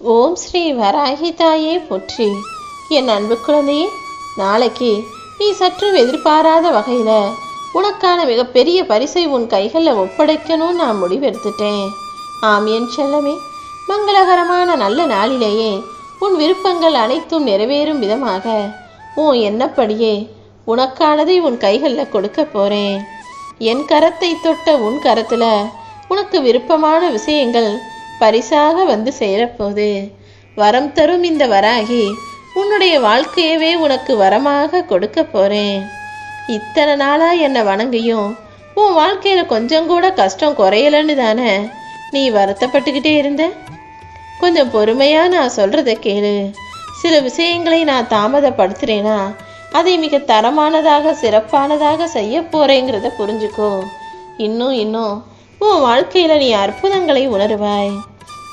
ஓம் ஸ்ரீ வராகி தாயே போற்றி. என் அன்பு குழந்தையே நாளைக்கு நீ சற்று எதிர்பாராத வகையில் உனக்கான மிகப்பெரிய பரிசை உன் கைகளில் ஒப்படைக்கணும்னு நான் முடிவெடுத்துட்டேன். ஆம் என் செல்லமே மங்களகரமான நல்ல நாளிலேயே உன் விருப்பங்கள் அனைத்தும் நிறைவேறும் விதமாக உன் என்னப்படியே உனக்கானதை உன் கைகளில் கொடுக்க போகிறேன் என் கரத்தை தொட்ட உன் கரத்தில் உனக்கு விருப்பமான விஷயங்கள் பரிசாக வந்து சேரப்போது. வரம் தரும் இந்த வராகி உன்னுடைய வாழ்க்கையவே உனக்கு வரமாக கொடுக்க போறேன். இத்தனை நாளா என்னை வணங்கியும் உன் வாழ்க்கையில கொஞ்சம் கூட கஷ்டம் குறையலன்னு தானே? நீ வருத்தப்பட்டுக்கிட்டே இருந்த? கொஞ்சம் பொறுமையா நான் சொல்றத கேளு. சில விஷயங்களை நான் தாமதப்படுத்துறேனா? அதை மிக தரமானதாக சிறப்பானதாக செய்ய போறேங்கிறத புரிஞ்சுக்கோ. இன்னும் இன்னும் உன் வாழ்க்கையில நீ அற்புதங்களை உணருவாய்.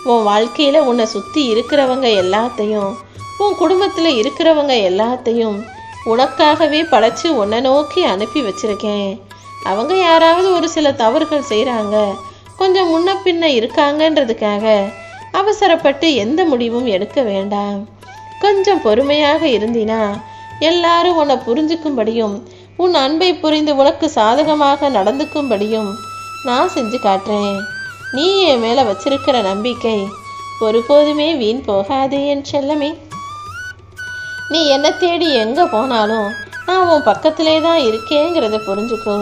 உன் வாழ்க்கையில உன்னை சுத்தி இருக்கிறவங்க எல்லாத்தையும் உன் குடும்பத்துல இருக்கிறவங்க எல்லாத்தையும் உனக்காகவே படைச்சு உன்னை நோக்கி அனுப்பி வச்சிருக்கேன். அவங்க யாராவது ஒரு சில தவறுகள் செய்கிறாங்க கொஞ்சம் முன்ன பின்ன இருக்காங்கன்றதுக்காக அவசரப்பட்டு எந்த முடிவும் எடுக்க வேண்டாம். கொஞ்சம் பொறுமையாக இருந்தினா எல்லாரும் உன்னை புரிஞ்சுக்கும்படியும் உன் அன்பை புரிந்து உனக்கு சாதகமாக நடந்துக்கும்படியும் நான் செஞ்சு காட்டுறேன். நீ என் மேலே வச்சிருக்கிற நம்பிக்கை ஒருபோதுமே வீண் போகாதே என் செல்லமே. நீ என்னை தேடி எங்கே போனாலும் நான் உன் பக்கத்திலே தான் இருக்கேங்கிறத புரிஞ்சுக்கோ.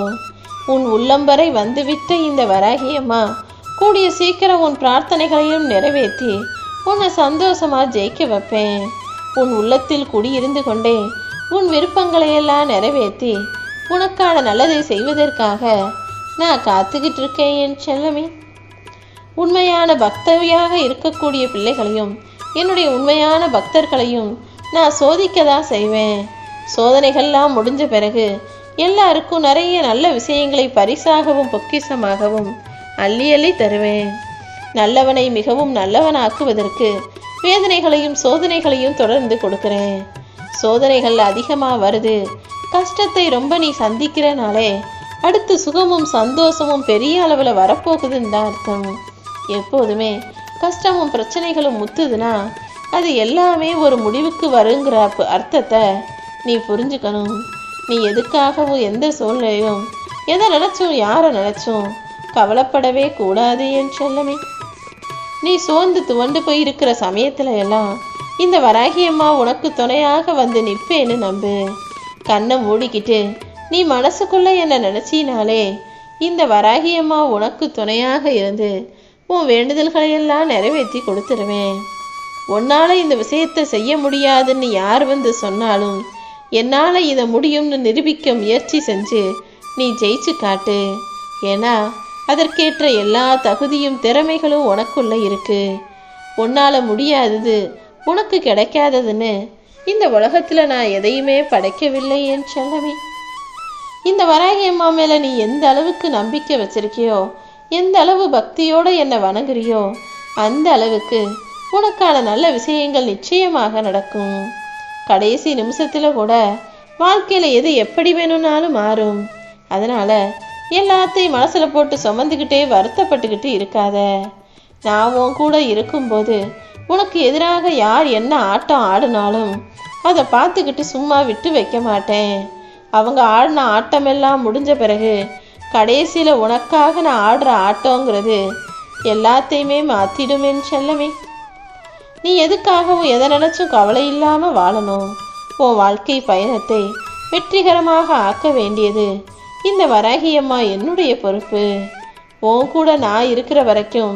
உன் உள்ளம்பரை வந்துவிட்ட இந்த வராகியம்மா கூடிய சீக்கிரம் உன் பிரார்த்தனைகளையும் நிறைவேற்றி உன்னை சந்தோஷமா ஜெயிக்க வைப்பேன். உன் உள்ளத்தில் குடியிருந்து கொண்டே உன் விருப்பங்களையெல்லாம் நிறைவேற்றி உனக்கான நல்லதை செய்வதற்காக நான் காத்துக்கிட்டு இருக்கேன் என் செல்லமே. உண்மையான பக்தவியாக இருக்கக்கூடிய பிள்ளைகளையும் என்னுடைய உண்மையான பக்தர்களையும் நான் சோதிக்க தான் செய்வேன். சோதனைகள்லாம் முடிஞ்ச பிறகு எல்லாருக்கும் நிறைய நல்ல விஷயங்களை பரிசாகவும் பொக்கிஷமாகவும் அள்ளி அள்ளி தருவேன். நல்லவனை மிகவும் நல்லவனாக்குவதற்கு வேதனைகளையும் சோதனைகளையும் தொடர்ந்து கொடுக்குறேன். சோதனைகள் அதிகமாக வருது. கஷ்டத்தை ரொம்ப நீ சந்திக்கிறனாலே அடுத்து சுகமும் சந்தோஷமும் பெரிய அளவில் வரப்போகுதுன்னு தான் அர்த்தம். எப்போதுமே கஷ்டமும் பிரச்சனைகளும் முத்துதுன்னா அது எல்லாமே ஒரு முடிவுக்கு வருங்கிற அர்த்தத்தை நீ புரிஞ்சுக்கணும். நீ எதுக்காகவும் எந்த சூழ்நிலையும் எதை நினைச்சும் யாரை நினைச்சும் கவலைப்படவே கூடாது என் சொல்லமே. நீ சோர்ந்து துவண்டு போயிருக்கிற சமயத்துல எல்லாம் இந்த வராகியம்மா உனக்கு துணையாக வந்து நிற்பேன்னு நம்பு. கண்ணை மூடிக்கிட்டு நீ மனசுக்குள்ள என்ன நினைச்சினாலே இந்த வராகியம்மா உனக்கு துணையாக இருந்து உன் வேண்டுதல்களை எல்லாம் நிறைவேற்றி கொடுத்துருவேன். உன்னால இந்த விஷயத்தை செய்ய முடியாதுன்னு யார் வந்து சொன்னாலும் என்னால் இதை முடியும்னு நிரூபிக்க முயற்சி செஞ்சு நீ ஜெயிச்சு காட்டு. ஏன்னா அதற்கேற்ற எல்லா தகுதியும் திறமைகளும் உனக்குள்ள இருக்கு. உன்னால முடியாதது உனக்கு கிடைக்காததுன்னு இந்த உலகத்தில் நான் எதையுமே படைக்கவில்லை என் செல்லமே. இந்த வராகி அம்மா மேல நீ எந்த அளவுக்கு நம்பிக்கை வச்சிருக்கியோ எந்த அளவு பக்தியோட என்னை வணங்குறியோ அந்த அளவுக்கு உனக்கான நல்ல விஷயங்கள் நிச்சயமாக நடக்கும். கடைசி நிமிஷத்துல கூட வாழ்க்கையில எது எப்படி வேணும்னாலும் மாறும். அதனால எல்லாத்தையும் மனசுல போட்டு சுமந்துக்கிட்டே வருத்தப்பட்டுக்கிட்டு இருக்காத. நான் உன் கூட இருக்கும்போது உனக்கு எதிராக யார் என்ன ஆட்டம் ஆடினாலும் அதை பார்த்துக்கிட்டு சும்மா விட்டு வைக்க மாட்டேன். அவங்க ஆடின ஆட்டமெல்லாம் முடிஞ்ச பிறகு கடைசியில் உனக்காக நான் ஆடுற ஆட்டோங்கிறது எல்லாத்தையுமே மாற்றிடுமேன்னு செல்லமே. நீ எதுக்காகவும் எதை நினைச்சும் கவலை இல்லாமல் வாழணும். உன் வாழ்க்கை பயணத்தை வெற்றிகரமாக ஆக்க வேண்டியது இந்த வராகியம்மா என்னுடைய பொறுப்பு. உன் கூட நான் இருக்கிற வரைக்கும்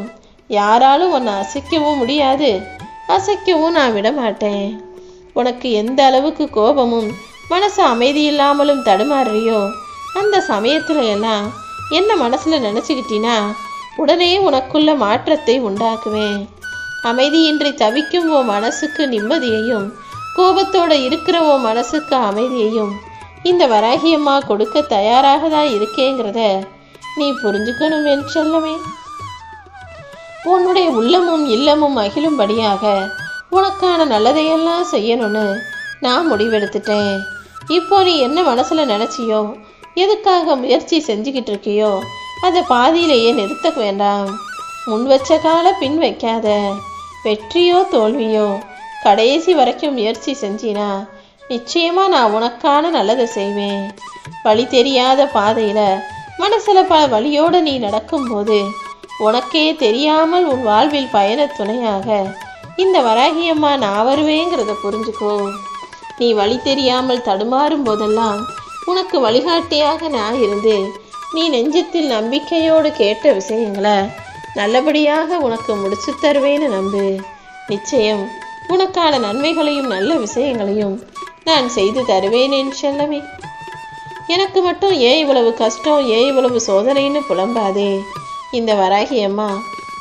யாராலும் உன்னை அசைக்கவும் முடியாது. அசைக்கவும் நான் விட மாட்டேன் உனக்கு எந்த அளவுக்கு கோபமும் மனசு அமைதி இல்லாமலும் தடுமாறுறியோ அந்த சமயத்துல எல்லாம் என்ன மனசுல நினைச்சுக்கிட்டினா உடனே உனக்குள்ள மாற்றத்தை உண்டாக்குவேன். அமைதியின்றி தவிக்கும் ஓ மனசுக்கு நிம்மதியையும் கோபத்தோட இருக்கிற ஓ மனசுக்கு அமைதியையும் இந்த வராகியம்மா கொடுக்க தயாராக தான் இருக்கேங்கிறத நீ புரிஞ்சுக்கணும் என்று சொல்லவே உன்னுடைய உள்ளமும் இல்லமும் அகிலும்படியாக உனக்கான நல்லதையெல்லாம் செய்யணும்னு நான் முடிவெடுத்துட்டேன். இப்போ நீ என்ன மனசுல நினைச்சியோ? எதுக்காக முயற்சி செஞ்சுக்கிட்டு இருக்கியோ அதை பாதியிலேயே நிறுத்த வேண்டாம். முன் வச்ச கால பின் வைக்காத. வெற்றியோ தோல்வியோ? கடைசி வரைக்கும் முயற்சி செஞ்சினா நிச்சயமா நான் உனக்கான நல்லதை செய்வேன். வழி தெரியாத பாதையில மனசுல பல வழியோட நீ நடக்கும்போது உனக்கே தெரியாமல் உன் வாழ்வில் பயண துணையாக இந்த வராகியம்மா நான் வருவேங்கிறத புரிஞ்சுக்கோ. நீ வழி தெரியாமல் தடுமாறும் போதெல்லாம் உனக்கு வழிகாட்டியாக நான் இருந்து நீ நெஞ்சத்தில் நம்பிக்கையோடு கேட்ட விஷயங்களை நல்லபடியாக உனக்கு முடிச்சு தருவேன்னு நம்பு. நிச்சயம் உனக்கான நன்மைகளையும் நல்ல விஷயங்களையும் நான் செய்து தருவேன் என் செல்லமே. எனக்கு மட்டும் ஏன் இவ்வளவு கஷ்டம் ஏன் இவ்வளவு சோதனைன்னு புலம்பாதே. இந்த வராகி அம்மா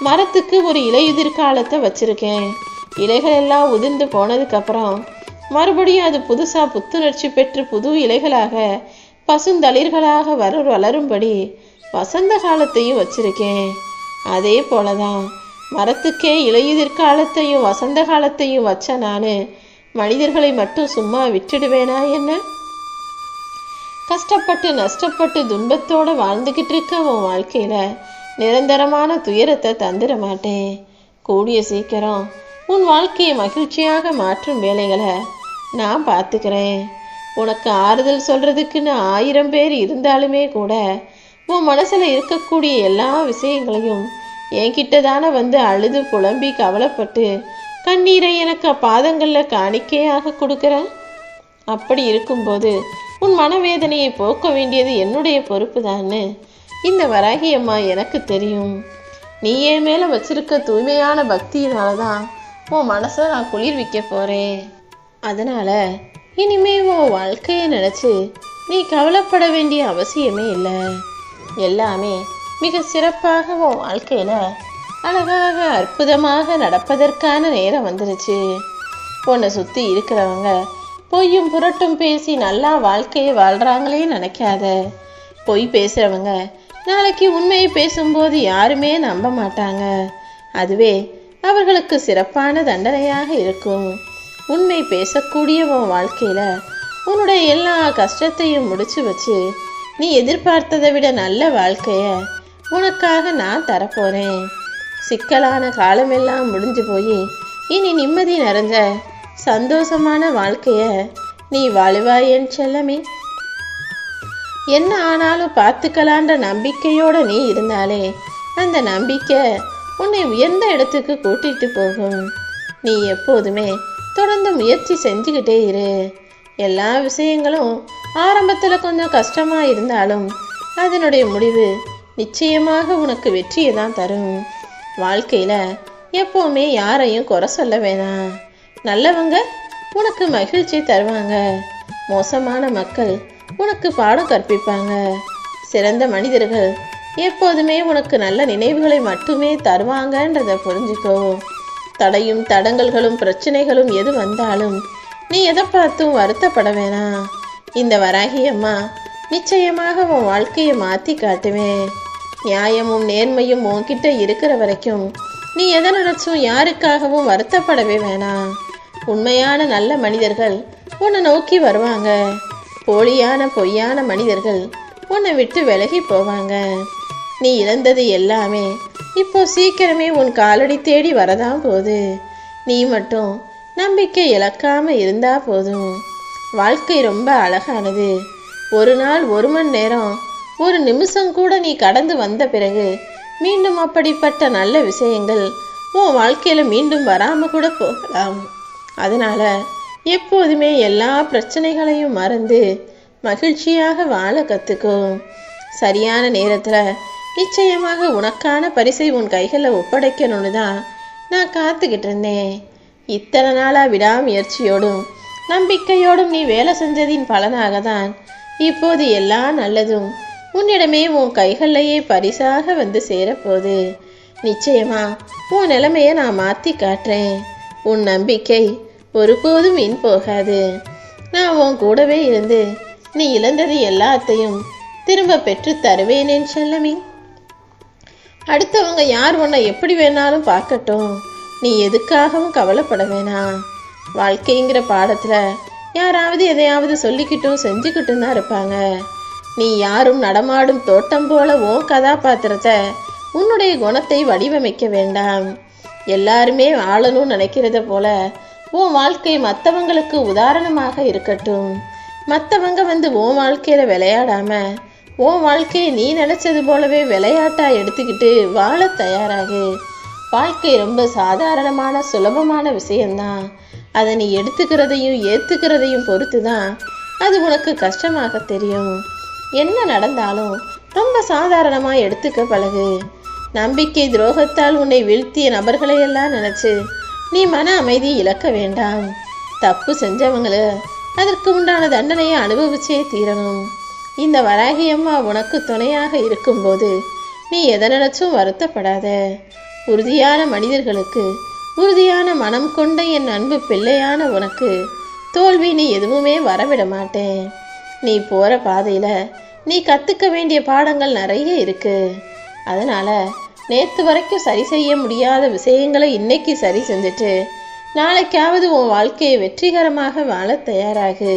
மரத்துக்கு ஒரு இலையுதிர்காலத்தை வச்சிருக்கேன். இலைகள் எல்லாம் உதிர்ந்து போனதுக்கப்புறம் மறுபடியும் அது புதுசாக புத்துணர்ச்சி பெற்று புது இலைகளாக பசுந்தளிர்களாக வர வளரும்படி வசந்த காலத்தையும் வச்சிருக்கேன். அதே போல தான் மரத்துக்கே இலையுதிர் காலத்தையும் வசந்த காலத்தையும் வச்ச நானு மனிதர்களை மட்டும் சும்மா விட்டுடுவேனா என்ன? கஷ்டப்பட்டு நஷ்டப்பட்டு துன்பத்தோடு வாழ்ந்துக்கிட்டு இருக்க உன் வாழ்க்கையில் நிரந்தரமான துயரத்தை தந்துட மாட்டேன். கூடிய சீக்கிரம் உன் வாழ்க்கையை மகிழ்ச்சியாக மாற்றும் வேலைகளை நான் பார்த்துக்கிறேன். உனக்கு ஆறுதல் சொல்கிறதுக்குன்னு ஆயிரம் பேர் இருந்தாலுமே கூட உன் மனசில் இருக்கக்கூடிய எல்லா விஷயங்களையும் என்கிட்ட தானே வந்து அழுது புலம்பி கவலைப்பட்டு கண்ணீரை எனக்கு பாதங்களில் காணிக்கையாக கொடுக்குற? அப்படி இருக்கும்போது உன் மனவேதனையை போக்க வேண்டியது என்னுடைய பொறுப்பு தான்னு இந்த வராகி அம்மா எனக்கு தெரியும். நீ என் மேல வச்சிருக்க தூய்மையான பக்தியினால தான் உன் மனசை நான் குளிர்விக்க போகிறேன் அதனால இனிமே உன் வாழ்க்கையை நினச்சி நீ கவலைப்பட வேண்டிய அவசியமே இல்லை. எல்லாமே மிக சிறப்பாக உன் வாழ்க்கையில அழகாக அற்புதமாக நடப்பதற்கான நேரம் வந்துருச்சு. உன்னை சுற்றி இருக்கிறவங்க பொய்யும் புரட்டும் பேசி நல்லா வாழ்க்கையை வாழ்கிறாங்களே நினைக்காத. பொய் பேசுகிறவங்க நாளைக்கு உண்மையை பேசும்போது யாருமே நம்ப மாட்டாங்க. அதுவே அவர்களுக்கு சிறப்பான தண்டனையாக இருக்கும். உண்மை பேசக்கூடிய உன் வாழ்க்கையில உன்னுடைய எல்லா கஷ்டத்தையும் முடிச்சு வச்சு நீ எதிர்பார்த்ததை விட நல்ல வாழ்க்கைய உனக்காக நான் தரப்போறேன். சிக்கலான காலமெல்லாம் முடிஞ்சு போய் இனி நிம்மதி நிறைஞ்ச சந்தோஷமான வாழ்க்கைய நீ வாழுவாய் என் செல்லமே. என்ன ஆனாலும் பார்த்துக்கலான்ற நம்பிக்கையோட நீ இருந்தாலே அந்த நம்பிக்கை உன்னை உயர்ந்த இடத்துக்கு கூட்டிட்டு போகும். நீ எப்போதுமே தொடர்ந்து முயற்சி செஞ்சுக்கிட்டே இரு. எல்லா விஷயங்களும் ஆரம்பத்தில் கொஞ்சம் கஷ்டமாக இருந்தாலும் அதனுடைய முடிவு நிச்சயமாக உனக்கு வெற்றியை தான் தரும். வாழ்க்கையில் எப்போவுமே யாரையும் குறை சொல்ல வேணாம். நல்லவங்க உனக்கு மகிழ்ச்சி தருவாங்க. மோசமான மக்கள் உனக்கு பாடம் கற்பிப்பாங்க. சிறந்த மனிதர்கள் எப்போதுமே உனக்கு நல்ல நினைவுகளை மட்டுமே தருவாங்கன்றதை புரிஞ்சுக்கோ. தடையும் தடங்கல்களும் பிரச்சனைகளும் எது வந்தாலும் நீ எதை பார்த்தும் வருத்தப்பட வேணாம் இந்த வராகி அம்மா நிச்சயமாக உன் வாழ்க்கையை மாற்றி காட்டுவேன். நியாயமும் நேர்மையும் உன்கிட்ட இருக்கிற வரைக்கும் நீ எதை நினைச்சும் யாருக்காகவும் வருத்தப்படவே வேணாம் உண்மையான நல்ல மனிதர்கள் உன்னை நோக்கி வருவாங்க. போலியான பொய்யான மனிதர்கள் உன்னை விட்டு விலகி போவாங்க. நீ இழந்தது எல்லாமே இப்போ சீக்கிரமே உன் காலடி தேடி வரதான் போகுது நீ மட்டும் நம்பிக்கை இழக்காம இருந்தா போதும். வாழ்க்கை ரொம்ப அழகானது. ஒரு நாள் ஒரு மணி நேரம் ஒரு நிமிஷம் கூட நீ கடந்து வந்த பிறகு மீண்டும் அப்படிப்பட்ட நல்ல விஷயங்கள் உன் வாழ்க்கையில மீண்டும் வராம கூட போகலாம். அதனால எப்போதுமே எல்லா பிரச்சனைகளையும் மறந்து மகிழ்ச்சியாக வாழ கற்றுக்கும் சரியான நேரத்துல நிச்சயமாக உனக்கான பரிசை உன் கைகளில் ஒப்படைக்கணும்னு தான் நான் காத்துக்கிட்டு இருந்தேன் இத்தனை நாளாக விடாமுயற்சியோடும் நம்பிக்கையோடும் நீ வேலை செஞ்சதின் பலனாக தான் இப்போது எல்லா நல்லதும். உன்னிடமே உன் கைகளிலேயே பரிசாக வந்து சேரப்போகுது. நிச்சயமா உன் நிலைமையை நான் மாற்றி காட்டுறேன். உன் நம்பிக்கை ஒருபோதும் வீண் போகாது. நான் உன் கூடவே இருந்து நீ இழந்தது எல்லாத்தையும் திரும்ப பெற்று தருவேனேன் செல்லமி. அடுத்தவங்க யார் உன்னை எப்படி வேணாலும் பார்க்கட்டும். நீ எதுக்காகவும் கவலைப்பட வேணாம் வாழ்க்கைங்கிற பாடத்தில் யாராவது எதையாவது சொல்லிக்கிட்டும் செஞ்சுக்கிட்டும் தான் இருப்பாங்க. நீ யாரும் நடமாடும் தோட்டம் போல உன் கதாபாத்திரத்தை உன்னுடைய குணத்தை வடிவமைக்க வேண்டாம். எல்லாருமே வாழணும்னு நினைக்கிறத போல உன் வாழ்க்கை மற்றவங்களுக்கு உதாரணமாக இருக்கட்டும். மற்றவங்க வந்து உன் வாழ்க்கையில விளையாடாமல் உன் வாழ்க்கையை நீ நினைச்சது போலவே விளையாட்டா எடுத்துக்கிட்டு வாழ தயாராகு. வாழ்க்கை ரொம்ப சாதாரணமான சுலபமான விஷயம்தான். அதை நீ எடுத்துக்கிறதையும் ஏத்துக்கிறதையும் பொறுத்து தான் அது உனக்கு கஷ்டமாக தெரியும். என்ன நடந்தாலும் ரொம்ப சாதாரணமாக எடுத்துக்க பழகு. நம்பிக்கை துரோகத்தால் உன்னை வீழ்த்திய நபர்களையெல்லாம் நினைச்சு நீ மன அமைதி இழக்க வேண்டாம். தப்பு செஞ்சவங்கள அதற்கு உண்டான தண்டனையை அனுபவிச்சே தீரணும். இந்த வராகி அம்மா உனக்கு துணையாக இருக்கும்போது நீ எதை நினைச்சும் வருத்தப்படாத. உறுதியான மனிதர்களுக்கு உறுதியான மனம் கொண்ட என் அன்பு பிள்ளையான உனக்கு தோல்வி நீ எதுவுமே வரவிட மாட்டேன். நீ போகிற பாதையில் நீ கற்றுக்க வேண்டிய பாடங்கள் நிறைய இருக்கு. அதனால் நேற்று வரைக்கும் சரி செய்ய முடியாத விஷயங்களை இன்னைக்கு சரி செஞ்சுட்டு நாளைக்காவது உன் வாழ்க்கையை வெற்றிகரமாக வாழ தயாராகு.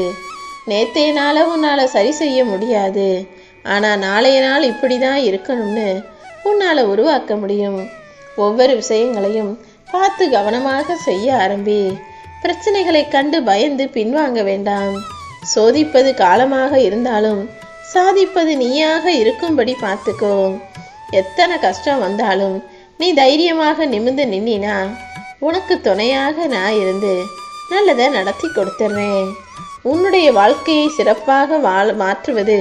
நேத்தைய நாளை உன்னால் சரி செய்ய முடியாது. ஆனால் நாளைய நாள் இப்படி தான் இருக்கணும்னு உன்னால் உருவாக்க முடியும். ஒவ்வொரு விஷயங்களையும் பார்த்து கவனமாக செய்ய ஆரம்பி. பிரச்சனைகளை கண்டு பயந்து பின்வாங்க வேண்டாம். சோதிப்பது காலமாக இருந்தாலும் சாதிப்பது நீயாக இருக்கும்படி பார்த்துக்கோ. எத்தனை கஷ்டம் வந்தாலும் நீ தைரியமாக நிமிர்ந்து நின்னா உனக்கு துணையாக நான் இருந்து நல்லதை நடத்தி கொடுத்துட்றேன் உன்னுடைய வாழ்க்கையை சிறப்பாக வாழ மாற்றுவது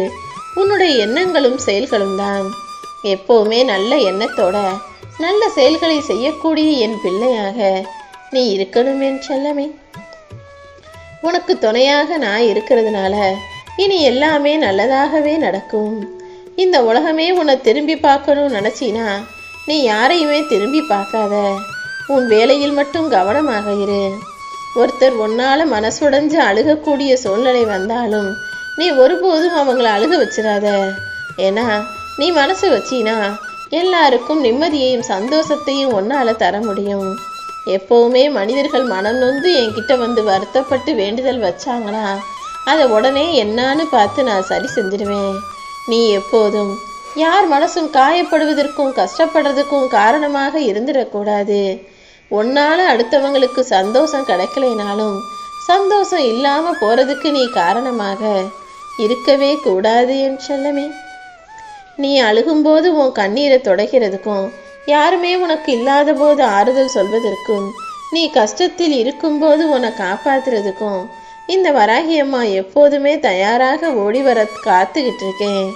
உன்னுடைய எண்ணங்களும் செயல்களும் தான். எப்போவுமே நல்ல எண்ணத்தோட நல்ல செயல்களை செய்யக்கூடிய என் பிள்ளையாக நீ இருக்கணும் என் செல்லமே. உனக்கு துணையாக நான் இருக்கிறதுனால இனி எல்லாமே நல்லதாகவே நடக்கும். இந்த உலகமே உன்னை திரும்பி பார்க்கணும்னு நினச்சினா நீ யாரையுமே திரும்பி பார்க்காத. உன் வேலையில் மட்டும் கவனமாக இரு. ஒருத்தர் உன்னால மனசுடைஞ்சு அழுகக்கூடிய சூழ்நிலை வந்தாலும் நீ ஒருபோதும் அவங்கள அழுக வச்சிடாத ஏன்னா நீ மனசு வச்சினா எல்லாருக்கும் நிம்மதியையும் சந்தோஷத்தையும் உன்னால் தர முடியும். எப்பவுமே மனிதர்கள் மனம் நொந்து என்கிட்ட வந்து வருத்தப்பட்டு வேண்டுதல் வச்சாங்கன்னா அதை உடனே என்னான்னு பார்த்து நான் சரி செஞ்சிடுவேன் நீ எப்போதும் யார் மனசும் காயப்படுவதற்கும் கஷ்டப்படுறதுக்கும் காரணமாக இருந்துடக்கூடாது. உன்னால அடுத்தவங்களுக்கு சந்தோஷம் கிடைக்கலைனாலும் சந்தோஷம் இல்லாம போறதுக்கு நீ காரணமாக இருக்கவே கூடாது என் செல்லமே. நீ அழுகும்போது உன் கண்ணீரை தொடகிறதுக்கும் யாருமே உனக்கு இல்லாத போது ஆறுதல் சொல்வதற்கும் நீ கஷ்டத்தில் இருக்கும்போது உன்னை காப்பாத்துறதுக்கும் இந்த வராகி அம்மா எப்போதுமே தயாராக ஓடி வர காத்துக்கிட்டு இருக்கேன்.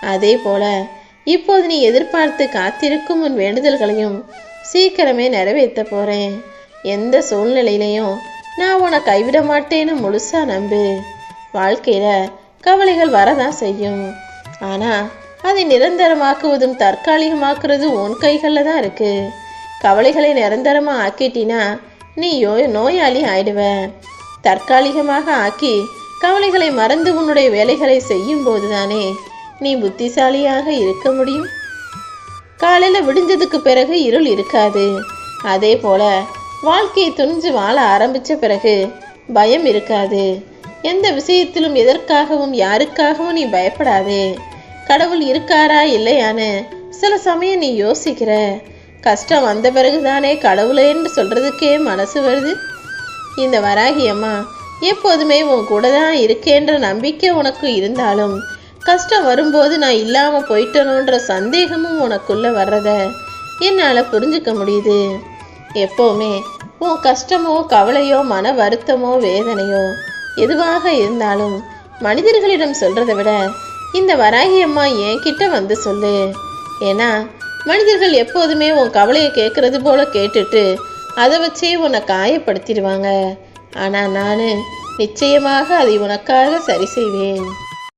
அதே போல இப்போது நீ எதிர்பார்த்து காத்திருக்கும் உன் வேண்டுதல்களையும் சீக்கிரமே நிறைவேற்ற போறேன். எந்த சூழ்நிலையிலையும் நான் உன்னை கைவிட மாட்டேன்னு முழுசா நம்பு. வாழ்க்கையில கவலைகள் வரதான் செய்யும். ஆனா அதை நிரந்தரமாக்குவதும் தற்காலிகமாக்குறது உன் கைகளில் தான் இருக்கு. கவலைகளை நிரந்தரமா ஆக்கிட்டினா நீ யோ நோயாளி ஆயிடுவ. தற்காலிகமாக ஆக்கி கவலைகளை மறந்து உன்னுடைய வேலைகளை செய்யும் போதுதானே நீ புத்திசாலியாக இருக்க முடியும்? காலையில் விடிஞ்சதுக்கு பிறகு இருள் இருக்காது. அதே போல வாழ்க்கையை துணிஞ்சு வாழ ஆரம்பிச்ச பிறகு பயம் இருக்காது. எந்த விஷயத்திலும் எதற்காகவும் யாருக்காகவும் நீ பயப்படாதே. கடவுள் இருக்காரா இல்லையான்னு சில சமயம் நீ யோசிக்கிற. கஷ்டம் வந்த பிறகுதானே கடவுளேன்னு சொல்கிறதுக்கே மனசு வருது. இந்த வராகி அம்மா எப்போதுமே உன் கூட தான் இருக்கேன்ற நம்பிக்கை உனக்கு இருந்தாலும் கஷ்டம் வரும்போது நான் இல்லாமல் போயிட்டணுன்ற சந்தேகமும் உனக்குள்ளே வர்றத என்னால் புரிஞ்சுக்க முடியுது. எப்போவுமே உன் கஷ்டமோ கவலையோ மன வருத்தமோ வேதனையோ எதுவாக இருந்தாலும் மனிதர்களிடம் சொல்கிறத விட இந்த வராகி அம்மா என்கிட்ட வந்து சொல்லு. ஏன்னா மனிதர்கள் எப்போதுமே உன் கவலையை கேட்குறது போல கேட்டுட்டு அதை வச்சே உன்னை காயப்படுத்திடுவாங்க. ஆனால் நான் நிச்சயமாக அதை உனக்காக சரி செய்வேன்.